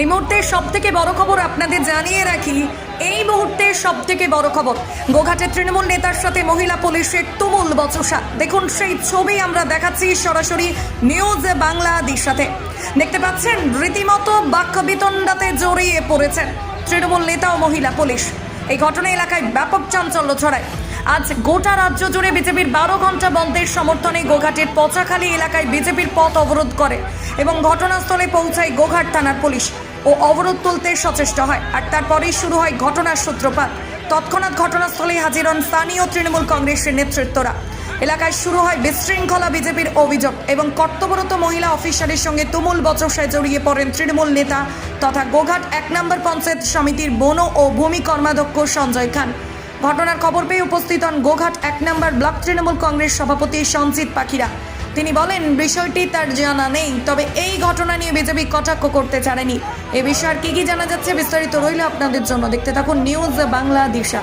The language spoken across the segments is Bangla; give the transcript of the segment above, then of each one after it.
এই মুহূর্তে সব থেকে বড় খবর আপনাদের জানিয়ে রাখি, এই মুহূর্তে সব থেকে বড় খবর। গোঘাটের তৃণমূল নেতার সাথে মহিলা পুলিশের তুমুল বচসা। দেখুন, সেই ছবি আমরা দেখাচ্ছি সরাসরি নিউজ বাংলাদেশ সাথে। দেখতে পাচ্ছেন, রীতিমতো বাক্য বিতণ্ডাতে জড়িয়ে পড়েছেন তৃণমূল নেতা ও মহিলা পুলিশ। এই ঘটনা এলাকায় ব্যাপক চাঞ্চল্য ছড়ায়। আজ গোটা রাজ্য জুড়ে বিজেপির বারো ঘণ্টা বন্ধের সমর্থনে গোঘাটের পচাখালী এলাকায় বিজেপির পথ অবরোধ করে এবং ঘটনাস্থলে পৌঁছায় গোঘাট থানার পুলিশ ও অবরোধ তুলতে সচেষ্ট হয়। আর তারপরেই শুরু হয় ঘটনার সূত্রপাত। তৎক্ষণাৎ ঘটনাস্থলে হাজির হন স্থানীয় তৃণমূল কংগ্রেসের নেতৃত্বরা। এলাকায় শুরু হয় বিশৃঙ্খলা বিজেপির অভিযোগ এবং কর্তব্যরত মহিলা অফিসারের সঙ্গে তুমুল বচসায় জড়িয়ে পড়েন তৃণমূল নেতা তথা গোঘাট এক নম্বর পঞ্চায়েত সমিতির বন ও ভূমি কর্মাধ্যক্ষ সঞ্জয় খান। ঘটনার খবর পেয়ে উপস্থিত হন গোঘাট এক নম্বর ব্লক তৃণমূল কংগ্রেস সভাপতি সঞ্জিত পাখিরা। তিনি বলেন, বিষয়টি তার জানা নেই, তবে এই ঘটনা নিয়ে বিজেপি কটাক্ষ করতে ছাড়েনি এ বিষয়ে আর কি কি জানা যাচ্ছে বিস্তারিত রইল আপনাদের জন্য। দেখতে থাকুন নিউজ বাংলা দিশা।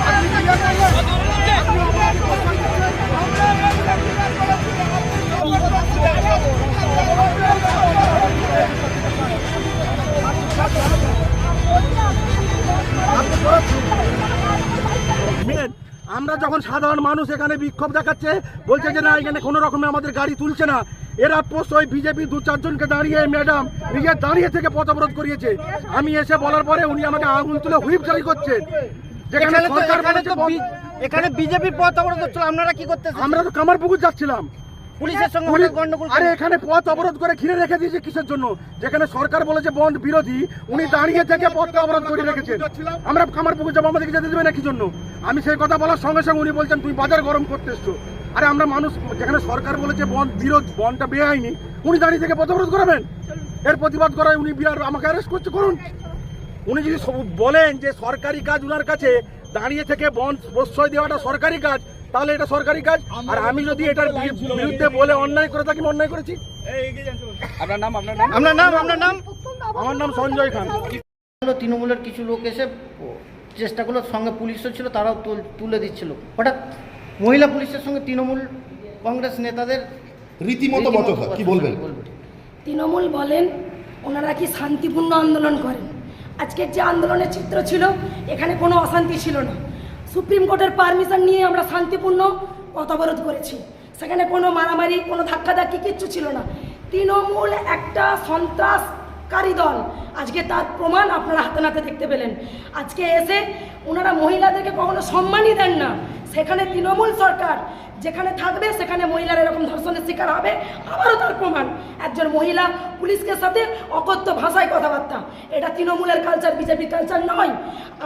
আমরা যখন সাধারণ মানুষ এখানে বিক্ষোভ দেখাচ্ছে বলছে যে না এখানে কোনো রকমে আমাদের গাড়ি তুলছে না। এরা পোস্ট ওই বিজেপি দু চারজনকে দাঁড়িয়ে ম্যাডাম নিজে দাঁড়িয়ে থেকে পথ অবরোধ করিয়েছে। আমি এসে বলার পরে উনি আমাকে আঙুল তুলে হুইপ জারি করছেন। যেখানে সরকার এখানে বিজেপির পথ অবরোধ হচ্ছিল আপনারা কি করতেছেন? আমরা তো কামারপুকুর যাচ্ছিলাম। পুলিশের সঙ্গে গন্ডগোল আরে এখানে পথ অবরোধ করে ঘিরে রেখে দিয়েছে কিসের জন্য? যেখানে সরকার বলেছে বন্ধ বিরোধী উনি দাঁড়িয়ে থেকে পথটা অবরোধ করে রেখেছেন। আমরা কামারপুকুর যাব আমাদেরকে যেতে দেবে না কি জন্য? আমি সেই কথা বলার সঙ্গে সঙ্গে উনি বলছেন তুমি বাজার গরম করতে এসছো। আরে আমরা মানুষ যেখানে সরকার বলেছে বন বিরোধ বনটা বেআইনি উনি দাঁড়িয়ে থেকে পথ অবরোধ করাবেন? এর প্রতিবাদ করায় উনি বিরাট আমাকে অ্যারেস্ট করছে করুন। উনি যদি বলেন যে সরকারি কাজ উনার কাছে দাঁড়িয়ে থেকে বন্ধ প্রশ্রয় দেওয়াটা সরকারি কাজ তাহলে এটা সরকারি কাজ। আর আমি যদি এটার বিরুদ্ধে বলে অন্যায় করে থাকি অন্যায় করেছি? আপনার নাম আপনার নাম? আমার নাম সঞ্জয় খান। তৃণমূলের কিছু লোক এসে চেষ্টা করল সঙ্গে পুলিশও ছিল তারাও তুল- তুলে দিচ্ছিল। হঠাৎ মহিলা পুলিশের সঙ্গে তৃণমূল কংগ্রেস নেতাদের রীতিমতো বচসা কি বলবেন? তৃণমূল বলেন ওনারা কি শান্তিপূর্ণ আন্দোলন করেন? আজকের যে আন্দোলনের চিত্র ছিল এখানে কোনো অশান্তি ছিল না। সুপ্রিম কোর্টের পারমিশন নিয়ে আমরা শান্তিপূর্ণ পথ অবরোধ করেছি। সেখানে কোনো মারামারি কোনো ধাক্কাধাক্কি কিচ্ছু ছিল না। তৃণমূল একটা সন্ত্রাসকারী দল। আজকে তার প্রমাণ আপনারা হাতে নাতে দেখতে পেলেন। আজকে এসে ওনারা মহিলাদেরকে কখনো সম্মানই দেন না। সেখানে তৃণমূল সরকার যেখানে থাকবে, সেখানে মহিলারা এরকম ধর্ষণের শিকার হবে। আবারও তার প্রমাণ। একজন মহিলা পুলিশকে সাথে অকথ্য ভাষায় কথাবার্তা। এটা তৃণমূলের কালচার বিজেপি কালচার নয়।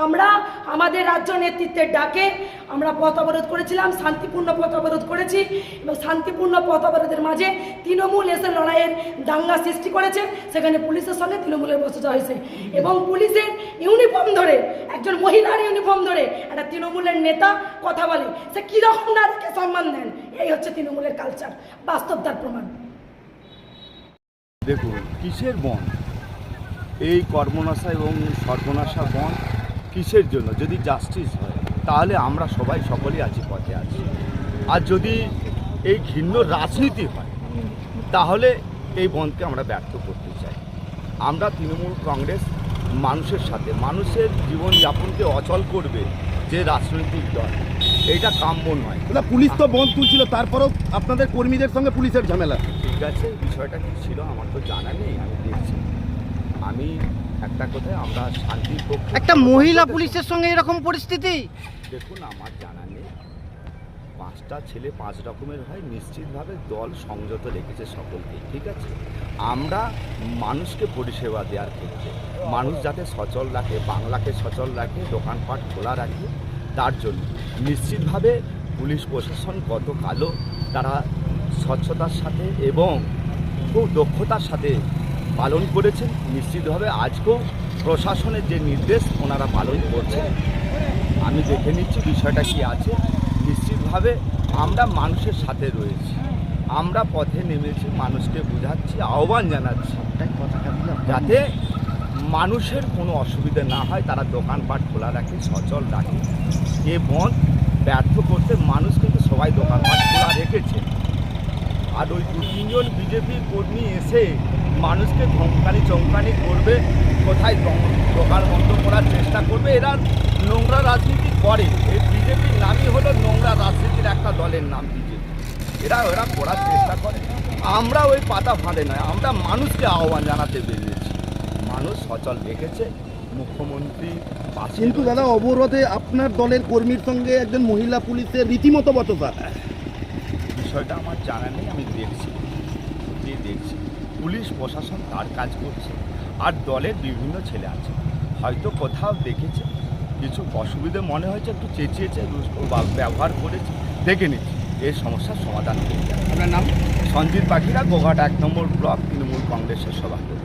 আমরা আমাদের রাজ্য নেতৃত্বের ডাকে, আমরা পথ অবরোধ করেছিলাম, শান্তিপূর্ণ পথ অবরোধ করেছি এবং শান্তিপূর্ণ পথ অবরোধের মাঝে তৃণমূল এসে লড়াইয়ের দাঙ্গা সৃষ্টি করেছে। সেখানে পুলিশের সঙ্গে তৃণমূলের বসে হয়েছে এবং পুলিশের ইউনিফর্ম ধরে, একজন মহিলার ইউনিফর্ম ধরে একটা তৃণমূলের নেতা কথা বলে। সে কীরকম নারীকে সম্মান দেন? এই হচ্ছে তৃণমূলের কালচার বাস্তব তার প্রমাণ। দেখুন, কিসের বন এই কর্মনাশা এবং সর্বনাশা বন কিসের জন্য? যদি জাস্টিস হয় তাহলে আমরা সবাই সকলেই আছি পথে আছি। আর যদি এই ঘৃণ্য রাজনীতি হয় তাহলে এই বনকে আমরা ব্যর্থ করতে চাই। আমরা তৃণমূল কংগ্রেস মানুষের সাথে মানুষের জীবনযাপনকে অচল করবে যে রাজনৈতিক দল এইটা কাম্য নয়। দাদা পুলিশ তো বন্ধ তুলছিল তারপরেও আপনাদের কর্মীদের সঙ্গে পুলিশের ঝামেলা। ঠিক আছে বিষয়টা কি ছিল আমার তো জানা নেই আমি দেখছি। আমি একটা কথায় আমরা শান্তির পক্ষে একটা মহিলা পুলিশের সঙ্গে এরকম পরিস্থিতি? দেখুন আমার জানা নেই। পাঁচটা ছেলে পাঁচ রকমের হয় নিশ্চিতভাবে দল সংযত রেখেছে সকলকে ঠিক আছে? আমরা মানুষকে পরিষেবা দেওয়ার ক্ষেত্রে মানুষ যাতে সচল রাখে বাংলাকে সচল রাখে দোকানপাট খোলা রাখে তার জন্য নিশ্চিতভাবে পুলিশ প্রশাসন গতকালও তারা স্বচ্ছতার সাথে এবং খুব দক্ষতার সাথে পালন করেছেন নিশ্চিতভাবে আজকেও প্রশাসনের যে নির্দেশ ওনারা পালন করছেন। আমি দেখে নিচ্ছি বিষয়টা কি আছে। নিশ্চিতভাবে আমরা মানুষের সাথে রয়েছি। আমরা পথে নেমেছি মানুষকে বোঝাচ্ছি আহ্বান জানাচ্ছি। যাতে মানুষের কোনো অসুবিধা না হয় তারা দোকানপাট খোলা রাখে সচল রাখে। এ বন ব্যর্থ করতে মানুষ কিন্তু সবাই দোকানপাট খোলা রেখেছে। আর ওই দু তিনজন বিজেপি কর্মী এসে মানুষকে ধমকানি চমকানি করবে কোথায় দোকান বন্ধ করার চেষ্টা করবে এরা নোংরা রাজনীতি করে। এই বিজেপির নামই হলো নোংরা রাজনীতির একটা দলের নাম বিজেপি। এরা ওরা করার চেষ্টা করে। আমরা ওই পাতা ফাঁদে নয় আমরা মানুষকে আহ্বান জানাতে বেরিয়েছি। মানুষ সচল রেখেছে মুখ্যমন্ত্রী কিন্তু দাদা অবরোধে আপনার দলের কর্মীর সঙ্গে একজন মহিলা পুলিশের রীতিমতো বচসা। বিষয়টা আমার জানা নেই আমি দেখছি। দেখছি। পুলিশ প্রশাসন তার কাজ করছে আর দলের বিভিন্ন ছেলে আছে। হয়তো কোথাও দেখেছে কিছু অসুবিধে মনে হয়েছে একটু চেঁচিয়েছে ব্যবহার করেছে দেখে নিচ্ছে। এই সমস্যার সমাধান যাবে আপনার নাম? সঞ্জিত পাখিরা গোঘাট এক নম্বর ব্লক তৃণমূল কংগ্রেসের সভাপতি।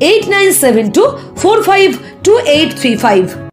eight nine seven two four five two eight three five